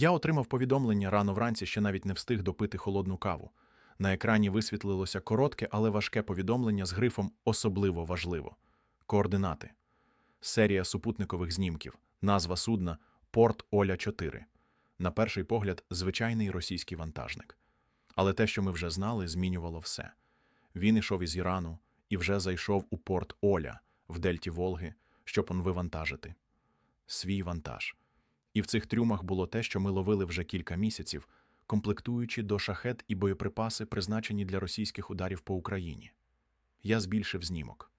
Я отримав повідомлення рано вранці, ще навіть не встиг допити холодну каву. На екрані висвітлилося коротке, але важке повідомлення з грифом особливо важливо. Координати. Серія супутникових знімків. Назва судна Порт Оля 4. На перший погляд, звичайний російський вантажник. Але те, що ми вже знали, змінювало все. Він ішов із Ірану і вже зайшов у порт Оля в дельті Волги, щоб он вивантажити. Свій вантаж. І в цих трюмах було те, що ми ловили вже кілька місяців, комплектуючи до шахет і боєприпаси, призначені для російських ударів по Україні. Я збільшив знімок.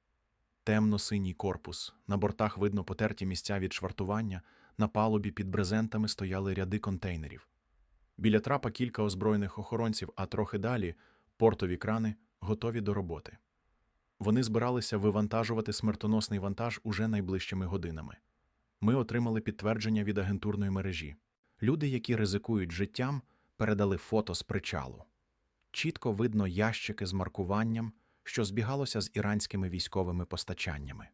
Темно-синій корпус, на бортах видно потерті місця від швартування, на палубі під брезентами стояли ряди контейнерів. Біля трапа кілька озброєних охоронців, а трохи далі портові крани готові до роботи. Вони збиралися вивантажувати смертоносний вантаж уже найближчими годинами. Ми отримали підтвердження від агентурної мережі. Люди, які ризикують життям, передали фото з причалу. Чітко видно ящики з маркуванням, що збігалося з іранськими військовими постачаннями.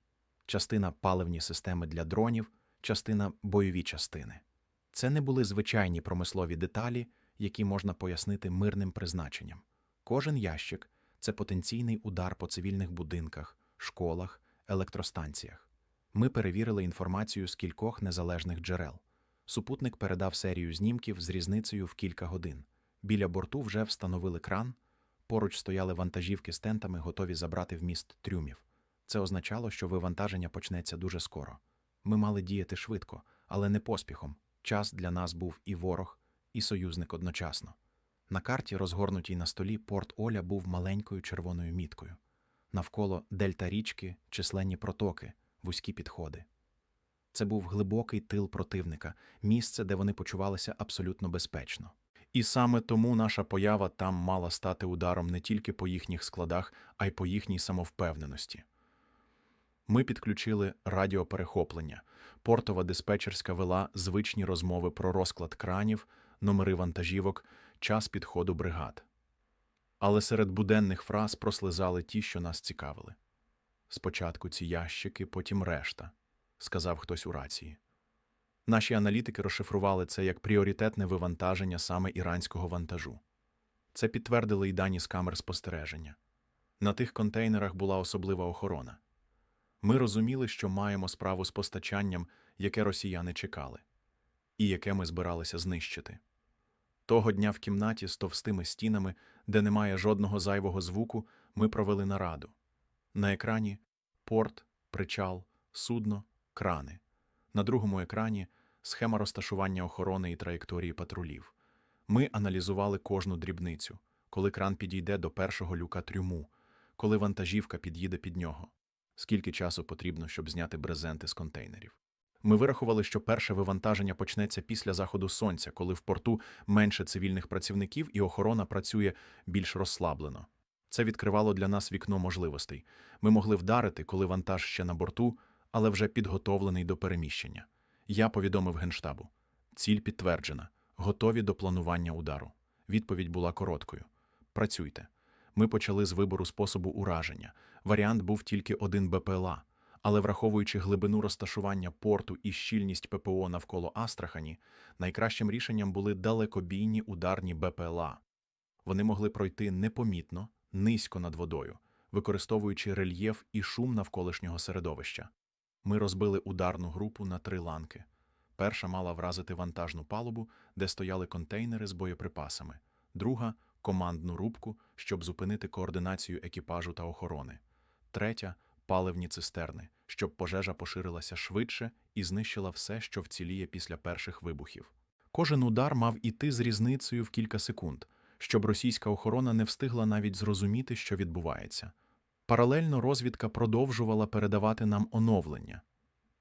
Частина паливні системи для дронів, частина бойові частини. Це не були звичайні промислові деталі, які можна пояснити мирним призначенням. Кожен ящик це потенційний удар по цивільних будинках, школах, електростанціях. Ми перевірили інформацію з кількох незалежних джерел. Супутник передав серію знімків з різницею в кілька годин. Біля борту вже встановили кран, поруч стояли вантажівки з тентами, готові забрати вміст трюмів. Це означало, що вивантаження почнеться дуже скоро. Ми мали діяти швидко, але не поспіхом. Час для нас був і ворог, і союзник одночасно. На карті, розгорнутій на столі, порт Оля був маленькою червоною міткою. Навколо дельта річки, численні протоки, вузькі підходи. Це був глибокий тил противника, місце, де вони почувалися абсолютно безпечно. І саме тому наша поява там мала стати ударом не тільки по їхніх складах, а й по їхній самовпевненості. Ми підключили радіоперехоплення. Портова диспетчерська вела звичні розмови про розклад кранів, номери вантажівок, час підходу бригад. Але серед буденних фраз прослизали ті, що нас цікавили. Спочатку ці ящики, потім решта, сказав хтось у рації. Наші аналітики розшифрували це як пріоритетне вивантаження саме іранського вантажу. Це підтвердили й дані з камер спостереження. На тих контейнерах була особлива охорона. Ми розуміли, що маємо справу з постачанням, яке росіяни чекали, і яке ми збиралися знищити. Того дня в кімнаті з товстими стінами, де немає жодного зайвого звуку, ми провели нараду. На екрані порт, причал, судно, крани. На другому екрані схема розташування охорони і траєкторії патрулів. Ми аналізували кожну дрібницю, коли кран підійде до першого люка трюму, коли вантажівка під'їде під нього, скільки часу потрібно, щоб зняти брезенти з контейнерів. Ми вирахували, що перше вивантаження почнеться після заходу сонця, коли в порту менше цивільних працівників і охорона працює більш розслаблено. Це відкривало для нас вікно можливостей. Ми могли вдарити, коли вантаж ще на борту, але вже підготовлений до переміщення. Я повідомив Генштабу. Ціль підтверджена. Готові до планування удару. Відповідь була короткою. Працюйте. Ми почали з вибору способу ураження. Варіант був тільки один БПЛА. Але враховуючи глибину розташування порту і щільність ППО навколо Астрахані, найкращим рішенням були далекобійні ударні БПЛА. Вони могли пройти непомітно, низько над водою, використовуючи рельєф і шум навколишнього середовища. Ми розбили ударну групу на три ланки. Перша мала вразити вантажну палубу, де стояли контейнери з боєприпасами, друга командну рубку, щоб зупинити координацію екіпажу та охорони, третя паливні цистерни, щоб пожежа поширилася швидше і знищила все, що вціліє після перших вибухів. Кожен удар мав іти з різницею в кілька секунд, щоб російська охорона не встигла навіть зрозуміти, що відбувається. Паралельно розвідка продовжувала передавати нам оновлення.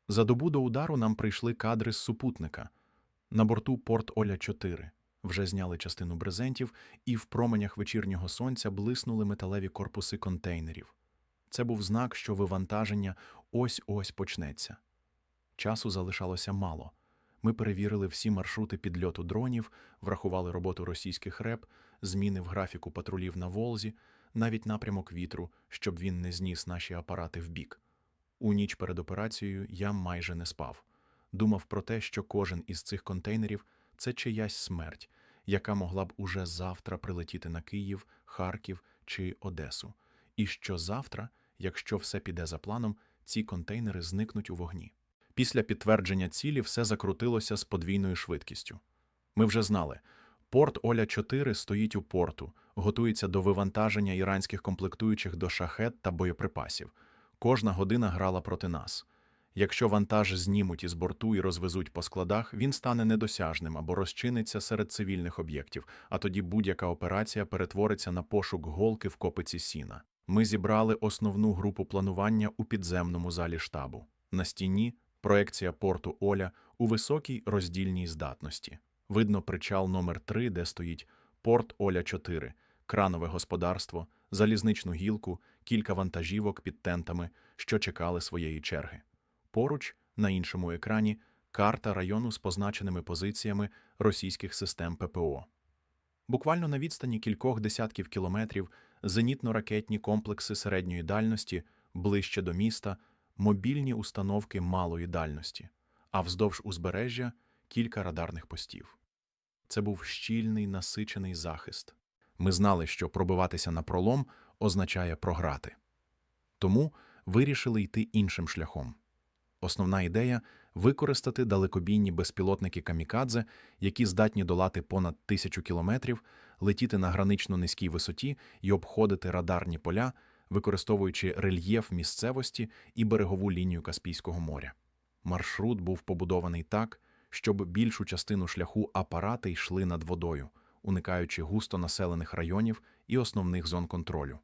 За добу до удару нам прийшли кадри з супутника. На борту порт Оля 4 вже зняли частину брезентів, і в променях вечірнього сонця блиснули металеві корпуси контейнерів. Це був знак, що вивантаження ось-ось почнеться. Часу залишалося мало. Ми перевірили всі маршрути підльоту дронів, врахували роботу російських реп, зміни в графіку патрулів на Волзі, навіть напрямок вітру, щоб він не зніс наші апарати вбік. У ніч перед операцією я майже не спав. Думав про те, що кожен із цих контейнерів це чиясь смерть, яка могла б уже завтра прилетіти на Київ, Харків чи Одесу. І що завтра, якщо все піде за планом, ці контейнери зникнуть у вогні. Після підтвердження цілі все закрутилося з подвійною швидкістю. Ми вже знали, порт Оля 4 стоїть у порту, готується до вивантаження іранських комплектуючих до шахет та боєприпасів. Кожна година грала проти нас. Якщо вантаж знімуть із борту і розвезуть по складах, він стане недосяжним або розчиниться серед цивільних об'єктів, а тоді будь-яка операція перетвориться на пошук голки в копиці сіна. Ми зібрали основну групу планування у підземному залі штабу. На стіні проекція порту Оля у високій роздільній здатності. Видно причал номер 3 де стоїть порт Оля 4 кранове господарство, залізничну гілку, кілька вантажівок під тентами, що чекали своєї черги. Поруч, на іншому екрані, карта району з позначеними позиціями російських систем ППО. Буквально на відстані кількох десятків кілометрів зенітно-ракетні комплекси середньої дальності, ближче до міста, мобільні установки малої дальності, а вздовж узбережжя кілька радарних постів. Це був щільний насичений захист. Ми знали, що пробиватися на пролом означає програти. Тому вирішили йти іншим шляхом. Основна ідея використати далекобійні безпілотники камікадзе, які здатні долати понад тисячу кілометрів, летіти на гранично низькій висоті і обходити радарні поля, використовуючи рельєф місцевості і берегову лінію Каспійського моря. Маршрут був побудований так, щоб більшу частину шляху апарати йшли над водою, уникаючи густонаселених районів і основних зон контролю.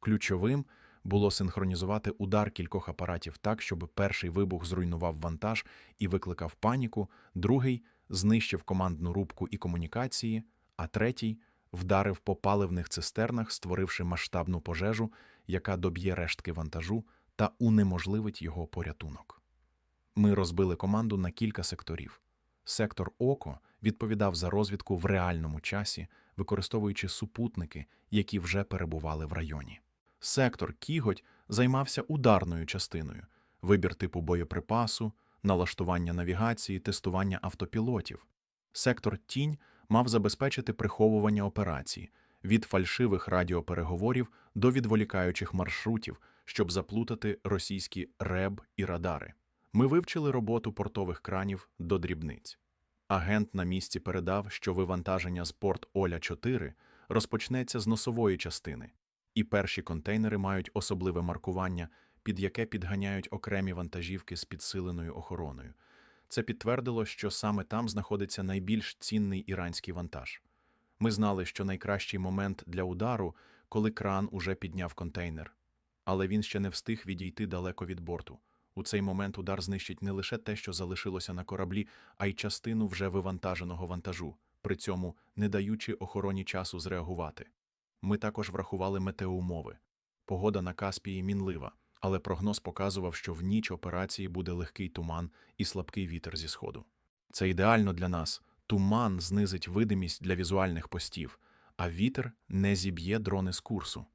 Ключовим було синхронізувати удар кількох апаратів так, щоб перший вибух зруйнував вантаж і викликав паніку, другий знищив командну рубку і комунікації, а третій вдарив по паливних цистернах, створивши масштабну пожежу, яка доб'є рештки вантажу та унеможливить його порятунок. Ми розбили команду на кілька секторів. Сектор Око відповідав за розвідку в реальному часі, використовуючи супутники, які вже перебували в районі. Сектор Кіготь займався ударною частиною вибір типу боєприпасу, налаштування навігації, тестування автопілотів. Сектор Тінь мав забезпечити приховування операцій від фальшивих радіопереговорів до відволікаючих маршрутів, щоб заплутати російські РЕБ і радари. Ми вивчили роботу портових кранів до дрібниць. Агент на місці передав, що вивантаження з порт Оля 4 розпочнеться з носової частини, і перші контейнери мають особливе маркування, під яке підганяють окремі вантажівки з підсиленою охороною. Це підтвердило, що саме там знаходиться найбільш цінний іранський вантаж. Ми знали, що найкращий момент для удару, коли кран уже підняв контейнер, але він ще не встиг відійти далеко від борту. У цей момент удар знищить не лише те, що залишилося на кораблі, а й частину вже вивантаженого вантажу, при цьому не даючи охороні часу зреагувати. Ми також врахували метеоумови. Погода на Каспії мінлива, але прогноз показував, що в ніч операції буде легкий туман і слабкий вітер зі сходу. Це ідеально для нас. Туман знизить видимість для візуальних постів, а вітер не зіб'є дрони з курсу.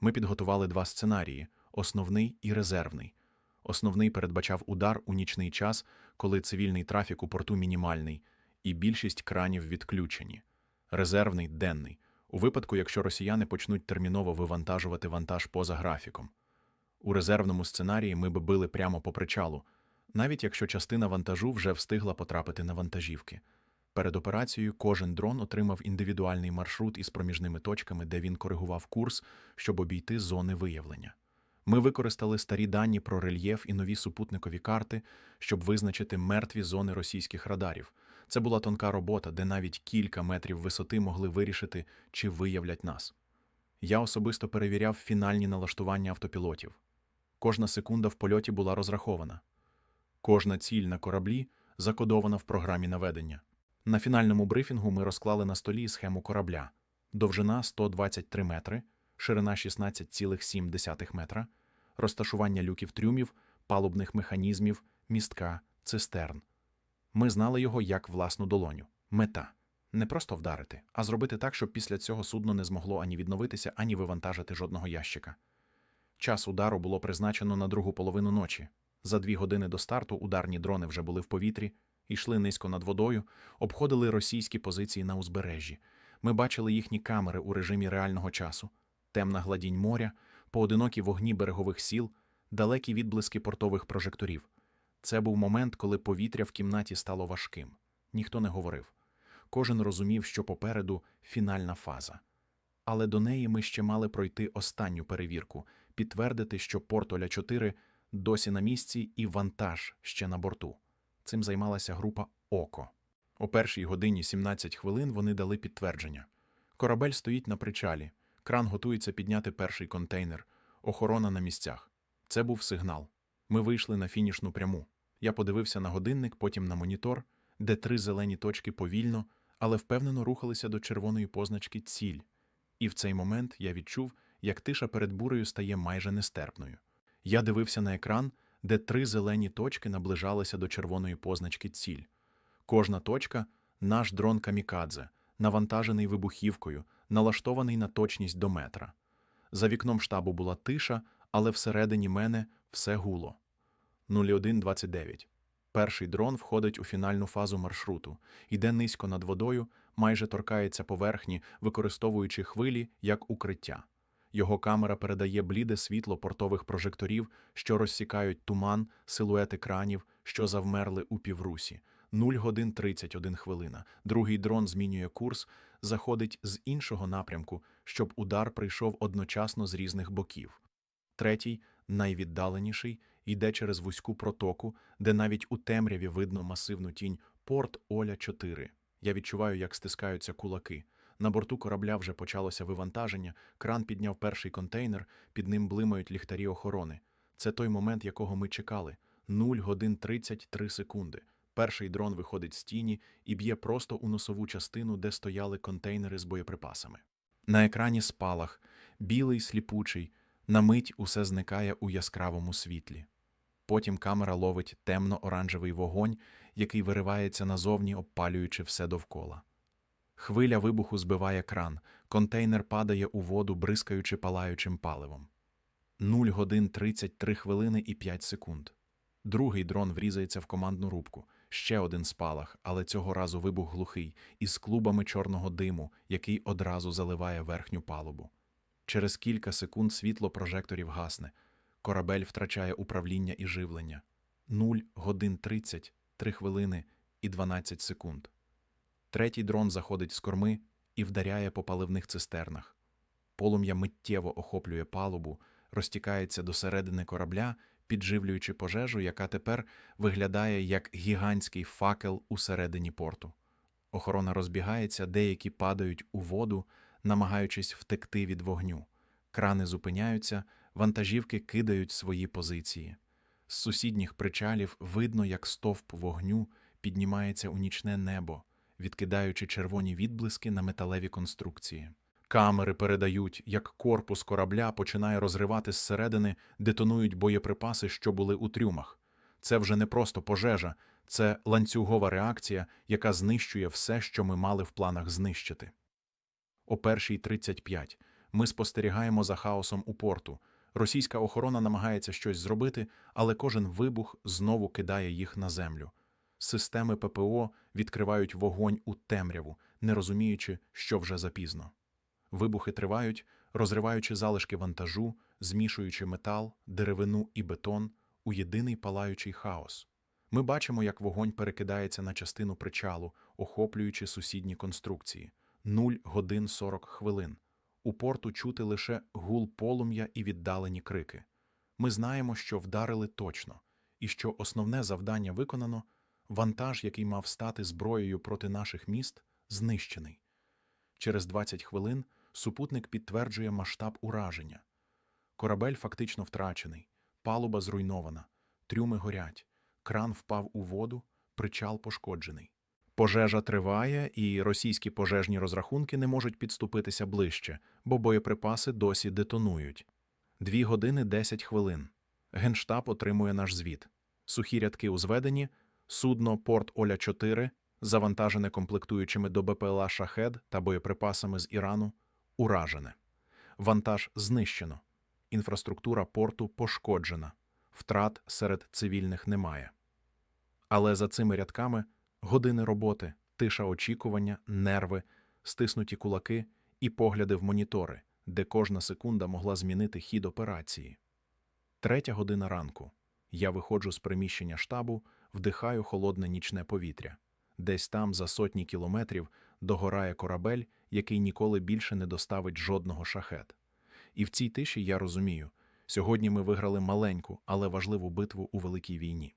Ми підготували два сценарії основний і резервний. Основний передбачав удар у нічний час, коли цивільний трафік у порту мінімальний, і більшість кранів відключені. Резервний денний, у випадку, якщо росіяни почнуть терміново вивантажувати вантаж поза графіком. У резервному сценарії ми би били прямо по причалу, навіть якщо частина вантажу вже встигла потрапити на вантажівки. Перед операцією кожен дрон отримав індивідуальний маршрут із проміжними точками, де він коригував курс, щоб обійти зони виявлення. Ми використали старі дані про рельєф і нові супутникові карти, щоб визначити мертві зони російських радарів. Це була тонка робота, де навіть кілька метрів висоти могли вирішити, чи виявлять нас. Я особисто перевіряв фінальні налаштування автопілотів. Кожна секунда в польоті була розрахована. Кожна ціль на кораблі закодована в програмі наведення. На фінальному брифінгу ми розклали на столі схему корабля: довжина 123 метри, ширина 16,7 метра, розташування люків трюмів, палубних механізмів, містка, цистерн. Ми знали його як власну долоню. Мета не просто вдарити, а зробити так, щоб після цього судно не змогло ані відновитися, ані вивантажити жодного ящика. Час удару було призначено на другу половину ночі. За дві години до старту ударні дрони вже були в повітрі, йшли низько над водою, обходили російські позиції на узбережжі. Ми бачили їхні камери у режимі реального часу, темна гладінь моря, поодинокі вогні берегових сіл, далекі відблиски портових прожекторів. Це був момент, коли повітря в кімнаті стало важким. Ніхто не говорив. Кожен розумів, що попереду фінальна фаза. Але до неї ми ще мали пройти останню перевірку, підтвердити, що порт Оля 4 досі на місці і вантаж ще на борту. Цим займалася група ОКО. О першій годині 17 хвилин вони дали підтвердження. Корабель стоїть на причалі, кран готується підняти перший контейнер, охорона на місцях. Це був сигнал. Ми вийшли на фінішну пряму. Я подивився на годинник, потім на монітор, де три зелені точки повільно, але впевнено рухалися до червоної позначки ціль. І в цей момент я відчув, як тиша перед бурею стає майже нестерпною. Я дивився на екран, де три зелені точки наближалися до червоної позначки ціль. Кожна точка наш дрон камікадзе, навантажений вибухівкою, налаштований на точність до метра. За вікном штабу була тиша, але всередині мене все гуло. 0129. Перший дрон входить у фінальну фазу маршруту, йде низько над водою, майже торкається поверхні, використовуючи хвилі як укриття. Його камера передає бліде світло портових прожекторів, що розсікають туман, силует екранів, що завмерли у піврусі. 0 годин 31 хвилина. Другий дрон змінює курс, заходить з іншого напрямку, щоб удар прийшов одночасно з різних боків. Третій, найвіддаленіший, йде через вузьку протоку, де навіть у темряві видно масивну тінь порт Оля 4. Я відчуваю, як стискаються кулаки. На борту корабля вже почалося вивантаження, кран підняв перший контейнер, під ним блимають ліхтарі охорони. Це той момент, якого ми чекали. 0 годин 33 секунди. Перший дрон виходить з тіні і б'є просто у носову частину, де стояли контейнери з боєприпасами. На екрані спалах, білий, сліпучий, на мить усе зникає у яскравому світлі. Потім камера ловить темно-оранжевий вогонь, який виривається назовні, обпалюючи все довкола. Хвиля вибуху збиває кран, контейнер падає у воду, бризкаючи палаючим паливом. 0 годин 33 хвилини і 5 секунд. Другий дрон врізається в командну рубку. Ще один спалах, але цього разу вибух глухий, із клубами чорного диму, який одразу заливає верхню палубу. Через кілька секунд світло прожекторів гасне. Корабель втрачає управління і живлення. 0 годин 30, 3 хвилини і 12 секунд. Третій дрон заходить з корми і вдаряє по паливних цистернах. Полум'я миттєво охоплює палубу, розтікається до середини корабля, підживлюючи пожежу, яка тепер виглядає як гігантський факел у середині порту. Охорона розбігається, деякі падають у воду, намагаючись втекти від вогню. Крани зупиняються, вантажівки кидають свої позиції. З сусідніх причалів видно, як стовп вогню піднімається у нічне небо, відкидаючи червоні відблиски на металеві конструкції. Камери передають, як корпус корабля починає розривати зсередини, детонують боєприпаси, що були у трюмах. Це вже не просто пожежа, це ланцюгова реакція, яка знищує все, що ми мали в планах знищити. О першій 35 ми спостерігаємо за хаосом у порту. Російська охорона намагається щось зробити, але кожен вибух знову кидає їх на землю. Системи ППО відкривають вогонь у темряву, не розуміючи, що вже запізно. Вибухи тривають, розриваючи залишки вантажу, змішуючи метал, деревину і бетон у єдиний палаючий хаос. Ми бачимо, як вогонь перекидається на частину причалу, охоплюючи сусідні конструкції. 0 годин 40 хвилин. У порту чути лише гул полум'я і віддалені крики. Ми знаємо, що вдарили точно, і що основне завдання виконано вантаж, який мав стати зброєю проти наших міст, знищений. Через 20 хвилин супутник підтверджує масштаб ураження. Корабель фактично втрачений, палуба зруйнована, трюми горять, кран впав у воду, причал пошкоджений. Пожежа триває, і російські пожежні розрахунки не можуть підступитися ближче, бо боєприпаси досі детонують. Дві години 10 хвилин. Генштаб отримує наш звіт. Сухі рядки узведені, судно Порт Оля 4 завантажене комплектуючими до БПЛА Шахед та боєприпасами з Ірану, уражене. Вантаж знищено. Інфраструктура порту пошкоджена. Втрат серед цивільних немає. Але за цими рядками Години роботи, тиша очікування, нерви, стиснуті кулаки і погляди в монітори, де кожна секунда могла змінити хід операції. Третя година ранку. Я виходжу з приміщення штабу, вдихаю холодне нічне повітря. Десь там, за сотні кілометрів, догорає корабель, який ніколи більше не доставить жодного шахет. І в цій тиші я розумію, сьогодні ми виграли маленьку, але важливу битву у великій війні.